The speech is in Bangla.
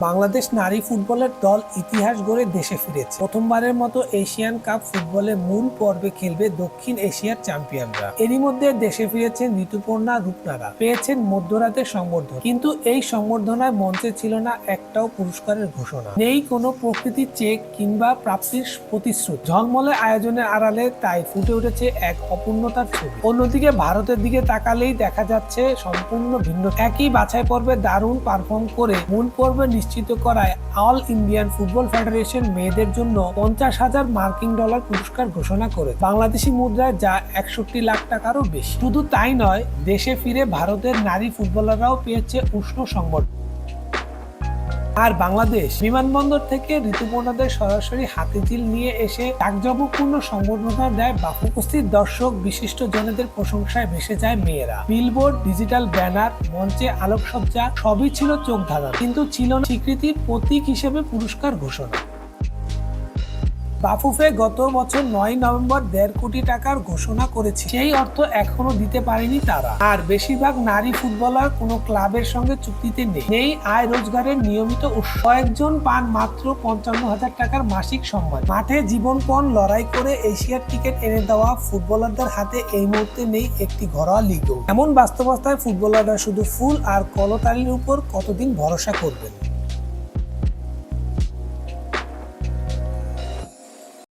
বাংলাদেশ নারী ফুটবলের দল ইতিহাস গড়ে দেশে ফিরেছে। প্রথমবারের মতো এশিয়ান কাপ ফুটবলে মূল পর্বে খেলবে দক্ষিণ এশিয়ার চ্যাম্পিয়নরা। এরই মধ্যে দেশে ফিরেছেন ঋতুপর্ণা রূপনারা। পেয়েছেন মধ্যরাতের সংবর্ধনা। কিন্তু এই সংবর্ধনায় মঞ্চে ছিল না একটাও পুরস্কারের ঘোষণা। নেই কোনো প্রকৃতির চেক কিংবা প্রাপ্তির প্রতিশ্রুতি। ঝলমলে আয়োজনের আড়ালে তাই ফুটে উঠেছে এক অপূর্ণতার ছবি। অন্যদিকে ভারতের দিকে তাকালেই দেখা যাচ্ছে সম্পূর্ণ ভিন্ন। একই বাছাই পর্বে দারুণ পারফর্ম করে মূল পর্বে নিশ্চিত করায় অল ইন্ডিয়ান ফুটবল ফেডারেশন মেয়েদের জন্য পঞ্চাশ হাজার মার্কিন ডলার পুরস্কার ঘোষণা করে। বাংলাদেশি মুদ্রায় যা একষট্টি লাখ টাকারও বেশি। শুধু তাই নয়, দেশে ফিরে ভারতের নারী ফুটবলাররাও পেয়েছে উষ্ণ সংবর্ধনা। আর বাংলাদেশ বিমানবন্দর থেকে ঋতুপর্ণাদের সরাসরি হাতে হাতিঝিল নিয়ে এসে জাকজমকপূর্ণ সম্বর্ধনা দেয় বা উপস্থিত দর্শক, বিশিষ্ট জনেদের প্রশংসায় ভেসে যায় মেয়েরা। বিলবোর্ড, ডিজিটাল ব্যানার, মঞ্চে আলোকসজ্জা, সবই ছিল চোখ ধাঁধা কিন্তু ছিল না স্বীকৃতির প্রতীক হিসেবে পুরস্কার ঘোষণা। বাফুফে গত বছর নয় নভেম্বর দেড় কোটি টাকার ঘোষণা করেছে। সেই অর্থ এখনও দিতে পারেনি তারা। আর বেশিরভাগ নারী ফুটবলার কোনো ক্লাবের সঙ্গে চুক্তিতে নেই। নেই আয় রোজগারের নিয়মিত উৎস। কয়েকজন পান মাত্র পঞ্চান্ন হাজার টাকার মাসিক সম্মান। মাঠে জীবনপণ লড়াই করে এশিয়ার টিকিট এনে দেওয়া ফুটবলারদের হাতে এই মুহূর্তে নেই একটি ঘরোয়া লিগও। এমন বাস্তবতায় ফুটবলাররা শুধু ফুল আর কলতালির উপর কতদিন ভরসা করবেন?